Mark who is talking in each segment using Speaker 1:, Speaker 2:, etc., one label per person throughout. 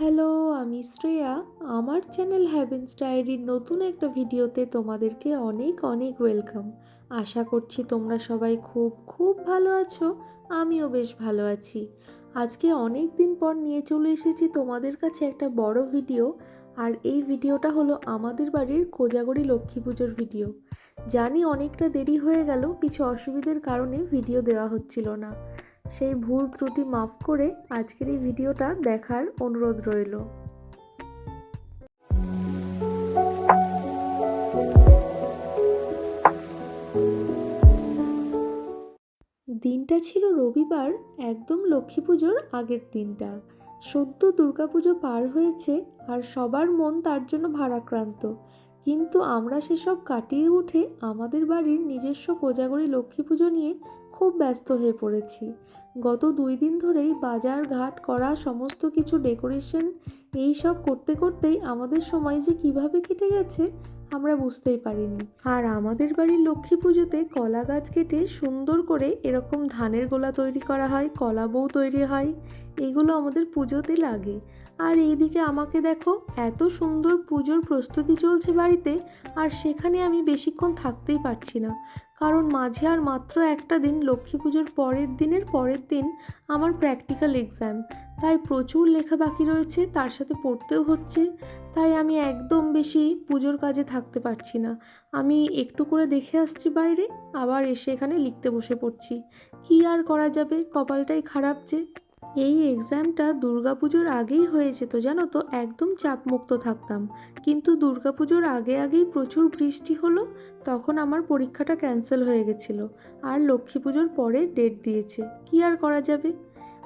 Speaker 1: Hello, আমি শ্রেয়া। আমার channel heavens ডায়েরির নতুন একটা ভিডিওতে তোমাদেরকে অনেক অনেক ওয়েলকাম। আশা করছি তোমরা সবাই খুব খুব ভালো আছো। আমিও বেশ ভালো আছি। আজকে অনেক দিন পর নিয়ে চলে এসেছি তোমাদের কাছে একটা বড় ভিডিও। আর এই ভিডিওটা হলো আমাদের বাড়ির কোজাগরি লক্ষ্মী পুজোর ভিডিও। জানি অনেকটা দেরি হয়ে গেল, কিছু অসুবিধার কারণে ভিডিও দেওয়া হচ্ছিল না। সেই ভুল ত্রুটি মাফ করে আজকের এই ভিডিওটা দেখার অনুরোধ রইল। দিনটা ছিল রবিবার, একদম লক্ষ্মী পুজোর আগের দিনটা। সদ্য দুর্গাপুজো পার হয়েছে আর সবার মন তার জন্য ভারাক্রান্ত। কিন্তু আমরা সেসব কাটিয়ে উঠে আমাদের বাড়ির নিজস্ব কোজাগরি লক্ষ্মী পুজো নিয়ে খুব ব্যস্ত হয়ে পড়েছি। গত দুই দিন ধরেই বাজার ঘাট করা, সমস্ত কিছু ডেকোরেশন এই সব করতে করতেই আমাদের সময় যে কীভাবে কেটে গেছে আমরা বুঝতেই পারিনি। আর আমাদের বাড়ির লক্ষ্মী পুজোতে কলা গাছ কেটে সুন্দর করে এরকম ধানের গোলা তৈরি করা হয়, কলা বউ তৈরি হয়। এগুলো আমাদের পুজোতে লাগে। আর এইদিকে আমাকে দেখো, এত সুন্দর পুজোর প্রস্তুতি চলছে বাড়িতে, আর সেখানে আমি বেশিক্ষণ থাকতেই পারছি না। কারণ মাঝে আর মাত্র একটা দিন লক্ষ্মী পুজোর পরের দিনের পরের দিন আমার প্র্যাকটিক্যাল এক্সাম তাই প্রচুর লেখা বাকি রয়েছে, তার সাথে পড়তেও হচ্ছে। তাই আমি একদম বেশি পুজোর কাজে থাকতে পারছি না। আমি একটু করে দেখে আসছি বাইরে, আবার এসে এখানে লিখতে বসে পড়ছি। কী আর করা যাবে? কপালটাই খারাপ যে। এই এক্সামটা দুর্গাপুজোর আগেই হয়ে যেত, জানো তো? একদম চাপমুক্ত থাকতাম। কিন্তু দুর্গাপুজোর আগে আগেই প্রচুর বৃষ্টি হলো, তখন আমার পরীক্ষাটা ক্যান্সেল হয়ে গেছিল। আর লক্ষ্মী পুজোর পরে ডেট দিয়েছে। কি আর করা যাবে?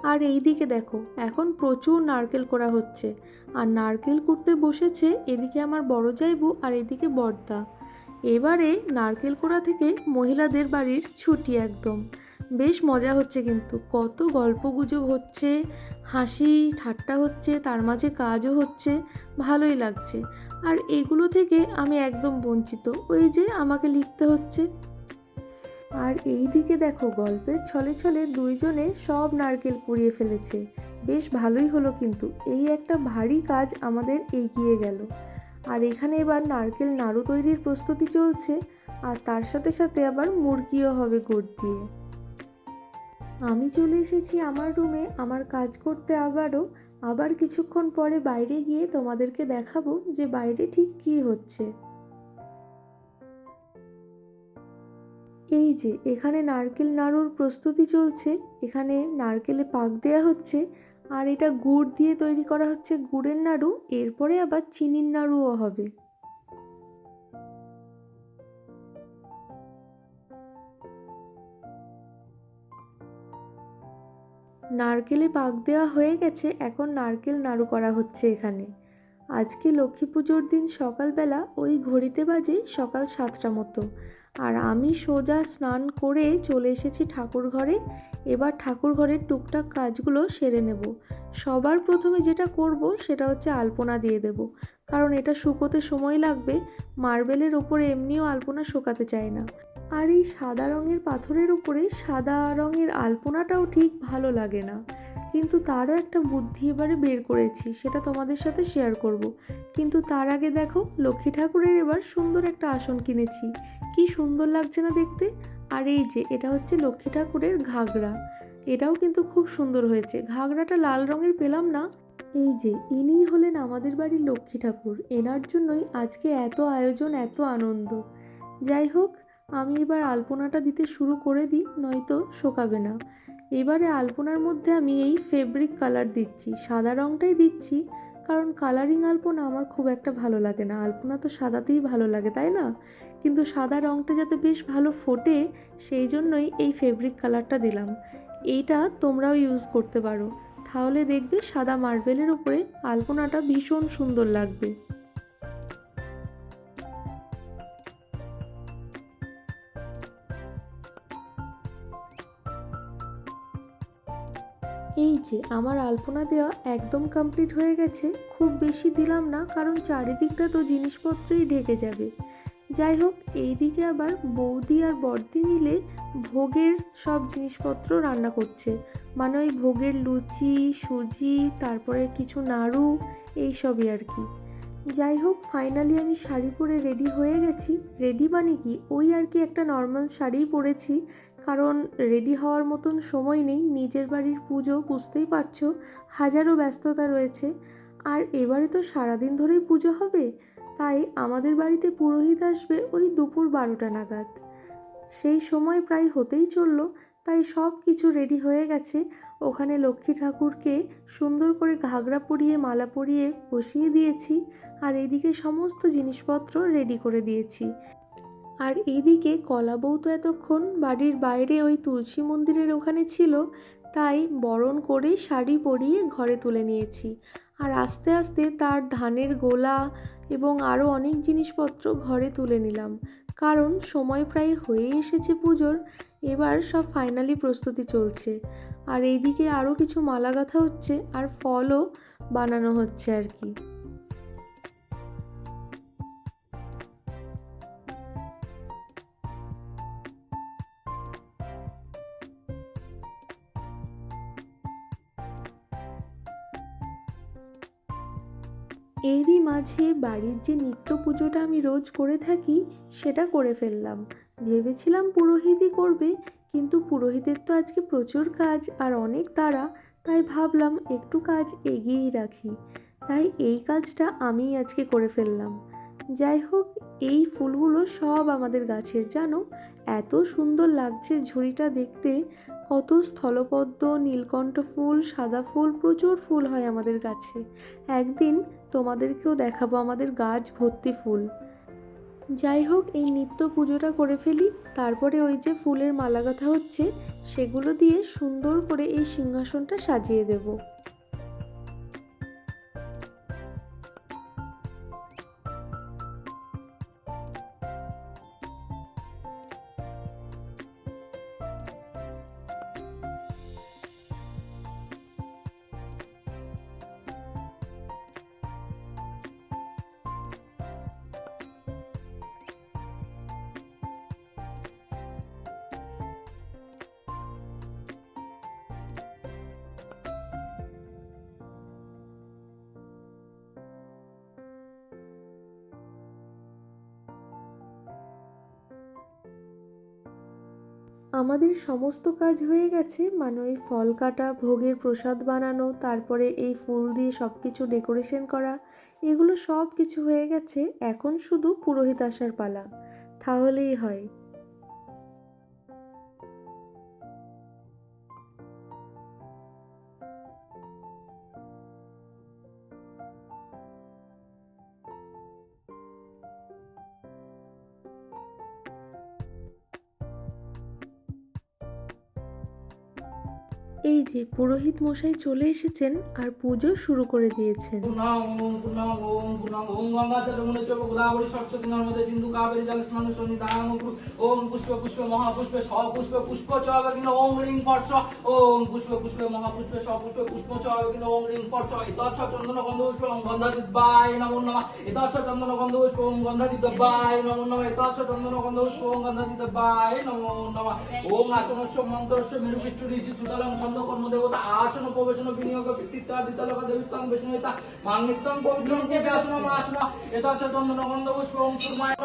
Speaker 1: আর এই দিকে দেখো, এখন প্রচুর নারকেল করা হচ্ছে। আর নারকেল কুড়তে বসেছে এদিকে আমার বড় যাইবু আর এদিকে বর্দা। এবারে নারকেল কোড়া থেকে মহিলাদের বাড়ির ছুটি একদম। বেশ মজা হচ্ছে কিন্তু, কত গল্প গুজব হচ্ছে, হাসি ঠাট্টা হচ্ছে, তার মাঝে কাজও হচ্ছে, ভালোই লাগছে। আর এগুলো থেকে আমি একদম বঞ্চিত, ওই যে আমাকে লিখতে হচ্ছে। আর এই দিকে দেখো গল্পের ছলে ছলে দুইজনে সব নারকেল পুড়িয়ে ফেলেছে। বেশ ভালোই হলো কিন্তু, এই একটা ভারী কাজ আমাদের এগিয়ে গেল। আর এখানে এবার নারকেল নাড়ু তৈরির প্রস্তুতি চলছে, আর তার সাথে সাথে আবার মুরগিও হবে গুড় দিয়ে। আমি চলে এসেছি আমার রুমে, আমার কাজ করতে আবারও। আবার কিছুক্ষণ পরে বাইরে গিয়ে তোমাদেরকে দেখাবো যে বাইরে ঠিক কী হচ্ছে। এই যে, এখানে নারকেল নাড়ুর প্রস্তুতি চলছে। এখানে নারকেলে পাক দেওয়া হচ্ছে আর এটা গুড় দিয়ে তৈরি করা হচ্ছে গুড়ের নাড়ু। এরপরে আবার চিনির নাড়ুও হবে। নারকেলে পাক দেওয়া হয়ে গেছে। এখন নারকেল নাড়ু করা হচ্ছে এখানে। আজকে লক্ষ্মী পুজোর দিন সকালবেলা ওই ঘড়িতে বাজে সকাল সাতটা মতো। আর আমি সোজা স্নান করে চলে এসেছি ঠাকুর ঘরে। এবার ঠাকুর ঘরের টুকটাক কাজগুলো সেরে নেব। সবার প্রথমে যেটা করব সেটা হচ্ছে আলপনা দিয়ে দেব। কারণ এটা শুকোতে সময় লাগবে, মার্বেলের ওপরে এমনিও আলপনা শুকাতে চায় না। আর এই সাদা রঙের পাথরের উপরে সাদা রঙের আলপনাটাও ঠিক ভালো লাগে না। কিন্তু তারও একটা বুদ্ধি এবারে বের করেছি, সেটা তোমাদের সাথে শেয়ার করব। কিন্তু তার আগে দেখো, লক্ষ্মী ঠাকুরের এবার সুন্দর একটা আসন কিনেছি। কি সুন্দর লাগছে না দেখতে? আর এই যে, এটা হচ্ছে লক্ষ্মী ঠাকুরের ঘাগরা। এটাও কিন্তু খুব সুন্দর হয়েছে। ঘাগরাটা লাল রঙের পেলাম না। এই যে, ইনিই হলেন আমাদের বাড়ির লক্ষ্মী ঠাকুর। এনার জন্যই আজকে এত আয়োজন, এত আনন্দ। যাই হোক, আমি এবার আলপনাটা দিতে শুরু করে দিই, নয়তো শোকাবে না। এবারে আলপনার মধ্যে আমি এই ফেব্রিক কালার দিচ্ছি। সাদা রঙটাই দিচ্ছি, কারণ কালারিং আলপনা আমার খুব একটা ভালো লাগে না। আলপনা তো সাদাতেই ভালো লাগে, তাই না? কিন্তু সাদা রঙটা যাতে বেশ ভালো ফোটে, সেই জন্যই এই ফেব্রিক কালারটা দিলাম। এইটা তোমরাও ইউজ করতে পারো। তাহলে দেখবে সাদা মার্বেলের উপরে আলপনাটা ভীষণ সুন্দর লাগবে। যে আমার আলপনা দেওয়া একদম কমপ্লিট হয়ে গেছে, খুব বেশি দিলাম না, কারণ চারিদিকটা তো জিনিসপত্রেই ঢেকে যাবে। যাই হোক, এইদিকে আবার বৌদি আর বর্দি মিলে ভোগের সব জিনিসপত্র রান্না করছে। মানে ওই ভোগের লুচি, সুজি, তারপরে কিছু নাড়ু, এইসবই আর কি। যাই হোক ফাইনালি আমি শাড়ি পরে রেডি হয়ে গেছি। রেডি মানে কি? ওই আর কি একটা নর্মাল শাড়িই পরেছি কারণ রেডি হওয়ার মতন সময় নেই, নিজের বাড়ির পুজো বুঝতেই পারছ, হাজারো ব্যস্ততা রয়েছে। আর এবারে তো সারাদিন ধরেই পুজো হবে, তাই আমাদের বাড়িতে পুরোহিত আসবে ওই দুপুর বারোটা নাগাদ। সেই সময় প্রায় হতেই চলল, তাই সব কিছু রেডি হয়ে গেছে। ওখানে লক্ষ্মী ঠাকুরকে সুন্দর করে ঘাগরা পরিয়ে, মালা পরিয়ে বসিয়ে দিয়েছি, আর এদিকে সমস্ত জিনিসপত্র রেডি করে দিয়েছি। আর এইদিকে কলা বউ তো এতক্ষণ বাড়ির বাইরে ওই তুলসী মন্দিরের ওখানে ছিল, তাই বরণ করে শাড়ি পরিয়ে ঘরে তুলে নিয়েছি। আর আস্তে আস্তে তার ধানের গোলা এবং আরও অনেক জিনিসপত্র ঘরে তুলে নিলাম। কারণ সময় প্রায় হয়ে এসেছে পুজোর, এবার সব ফাইনালি প্রস্তুতি চলছে। আর এইদিকে আরও কিছু মালা গাঁথা হচ্ছে আর ফলও বানানো হচ্ছে আর কি। এরই মাঝে বাড়ির যে নিত্য পুজোটা আমি রোজ করে থাকি, সেটা করে ফেললাম। ভেবেছিলাম পুরোহিতই করবে, কিন্তু পুরোহিতের তো আজকে প্রচুর কাজ আর অনেক তাড়া, তাই ভাবলাম একটু কাজ এগিয়েই রাখি। তাই এই কাজটা আমিই আজকে করে ফেললাম। যাই হোক, এই ফুলগুলো সব আমাদের গাছের, জানো? এত সুন্দর লাগছে ঝুড়িটা দেখতে। কত স্থলপদ্ম, নীলকণ্ঠ ফুল, সাদা ফুল, প্রচুর ফুল হয় আমাদের গাছে। একদিন তোমাদেরকেও দেখাবো আমাদের গাছ ভর্তি ফুল। যাই হোক, এই নিত্য পুজোটা করে ফেলি। তারপরে ওই যে ফুলের মালা গাঁথা হচ্ছে, সেগুলো দিয়ে সুন্দর করে এই সিংহাসনটা সাজিয়ে দেব। আমাদের সমস্ত কাজ হয়ে গেছে। মানে ওই ফল কাটা, ভোগের প্রসাদ বানানো, তারপরে এই ফুল দিয়ে সব কিছু ডেকোরেশন করা, এগুলো সব কিছু হয়ে গেছে। এখন শুধু পুরোহিত আসার পালা। তাহলেই হয়। এই যে পুরোহিত মশাই চলে এসেছেন আর পুজো শুরু করে দিয়েছেন।
Speaker 2: ওম ওম রিং ওম ওম ওম মন্ত্রস্য ঋষি সুতলং ছন্দ কর্ম দেবতা আসন প্রবেশন বিনিয়োগ কৃতিত্বা দিতলক দেবিত্বং বিষ্ণুতা মাংনিত্যং পবিত্রং চেতে আসন আসন এতচ্ছ চন্দন গন্ধ পুষ্প ওম কুর্মায়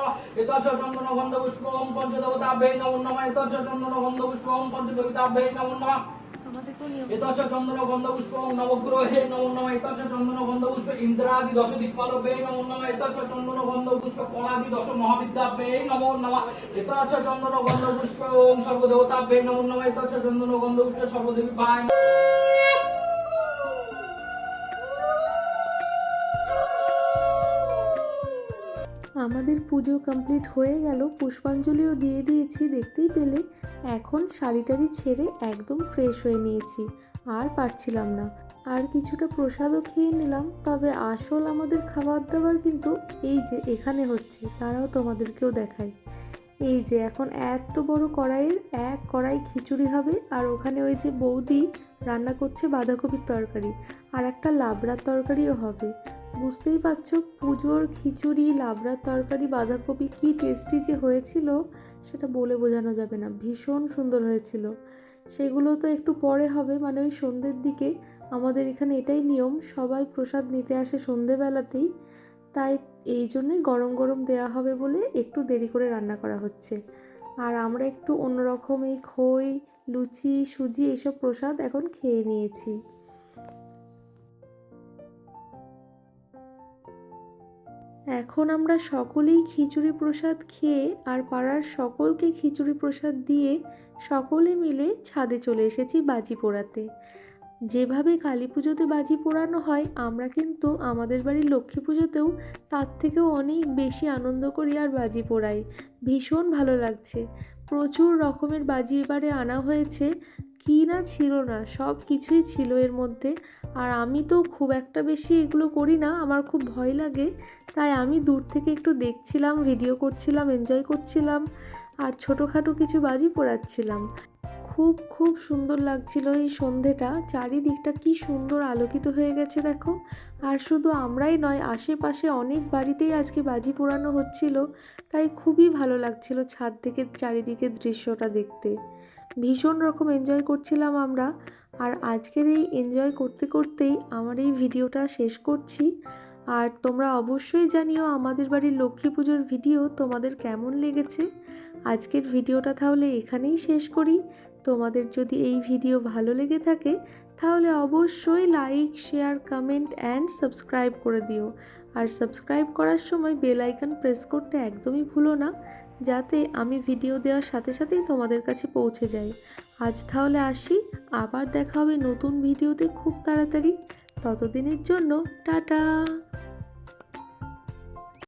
Speaker 2: এতচ্ছ চন্দন গন্ধ পুষ্প ওম পঞ্চদেবতাভ্যৈ নমো নমঃ এতচ্ছ চন্দন গন্ধ পুষ্প ওম পঞ্চদেবতাভ্যৈ নমো নমঃ। চন্দন গন্ধ পুষ্প, ওম নবগ্রহে নমো নমঃ এতচ্ছ চন্দন গন্ধ পুষ্প, ইন্দ্রাদি দশ দিকপালভ্যৈ নমো নম এতচ্ছ চন্দন গন্ধপুষ্প কলাদি দশ মহাবিদ্যাভ্যৈ নমো নম এতচ্ছ চন্দন গন্ধপুষ্প ওম সর্বদেবতাভ্যৈ নমো নমঃ এতচ্ছ চন্দন গন্ধ সর্বদেবী ভাই
Speaker 1: আমাদের পুজো কমপ্লিট হয়ে গেল, পুষ্পাঞ্জলিও দিয়ে দিয়েছি, দেখতেই পেলে। এখন শাড়ি টাড়ি ছেড়ে একদম ফ্রেশ হয়ে নিয়েছি, আর পারছিলাম না। আর কিছুটা প্রসাদও খেয়ে নিলাম, তবে আসল আমাদের খাবার দাবার কিন্তু এই যে এখানে হচ্ছে, তারাও তোমাদেরকেও দেখাই এই যে এখন এত বড় কড়াইয়ের এক কড়াই খিচুড়ি হবে, আর ওখানে ওই যে বৌদি রান্না করছে বাঁধাকপির তরকারি, আর একটা লাবড়ার তরকারিও হবে। বুঝতেই পারছ পুজোর খিচুড়ি, লাবড়ার তরকারি, বাঁধাকপি কী টেস্টি যে হয়েছিল, সেটা বলে বোঝানো যাবে না, ভীষণ সুন্দর হয়েছিল। সেগুলো তো একটু পরে হবে মানে ওই সন্ধ্যের দিকে। আমাদের এখানে এটাই নিয়ম, সবাই প্রসাদ নিতে আসে সন্ধেবেলাতেই তাই এই জন্যই গরম গরম দেওয়া হবে বলে একটু দেরি করে রান্না করা হচ্ছে। আর আমরা একটু অন্যরকম এই খই, লুচি, সুজি এসব প্রসাদ এখন খেয়ে নিয়েছি। এখন আমরা সকলেই খিচুড়ি প্রসাদ খেয়ে আর পাড়ার সকলকে খিচুড়ি প্রসাদ দিয়ে সকলে মিলে ছাদে চলে এসেছি বাজি পোড়াতে যেভাবে কালী পুজোতে বাজি পোড়ানো হয়, আমরা কিন্তু আমাদের বাড়ির লক্ষ্মী পুজোতেও তার থেকেও অনেক বেশি আনন্দ করি আর বাজি পোড়াই। ভীষণ ভালো লাগছে। প্রচুর রকমের বাজি এবারে আনা হয়েছে। কি না ছিল না, সব কিছুই ছিল এর মধ্যে। আর আমি তো খুব একটা বেশি এগুলো করি না, আমার খুব ভয় লাগে। তাই আমি দূর থেকে একটু দেখছিলাম ভিডিও করছিলাম এনজয় করছিলাম, আর ছোটোখাটো কিছু বাজি পোড়াচ্ছিলাম। খুব খুব সুন্দর লাগছিল এই সন্ধেটা। চারিদিকটা কি সুন্দর আলোকিত হয়ে গেছে দেখো। আর শুধু আমরাই নয়, আশেপাশে অনেক বাড়িতেই আজকে বাজি পোড়ানো হচ্ছিল। তাই খুবই ভালো লাগছিল ছাদ থেকে চারিদিকের দৃশ্যটা দেখতে। ভীষণ রকম এনজয় করছিলাম আমরা। আর আজকের এই এনজয় করতে করতেই আমার এই ভিডিওটা শেষ করছি। আর তোমরা অবশ্যই জানিও আমাদের বাড়ির লক্ষ্মী পুজোর ভিডিও তোমাদের কেমন লেগেছে। আজকের ভিডিওটা তাহলে এখানেই শেষ করি। তোমাদের যদি এই ভিডিও ভালো লেগে থাকে, তাহলে অবশ্যই like share comment and subscribe করে দিও। আর সাবস্ক্রাইব করার সময় বেল আইকন প্রেস করতে একদমই ভুলো না, যাতে আমি ভিডিও দেওয়ার সাথে সাথেই তোমাদের কাছে পৌঁছে যাই। আজ তাহলে আসি, আবার দেখা হবে নতুন ভিডিওতে খুব তাড়াতাড়ি। ততদিনের জন্য, টাটা!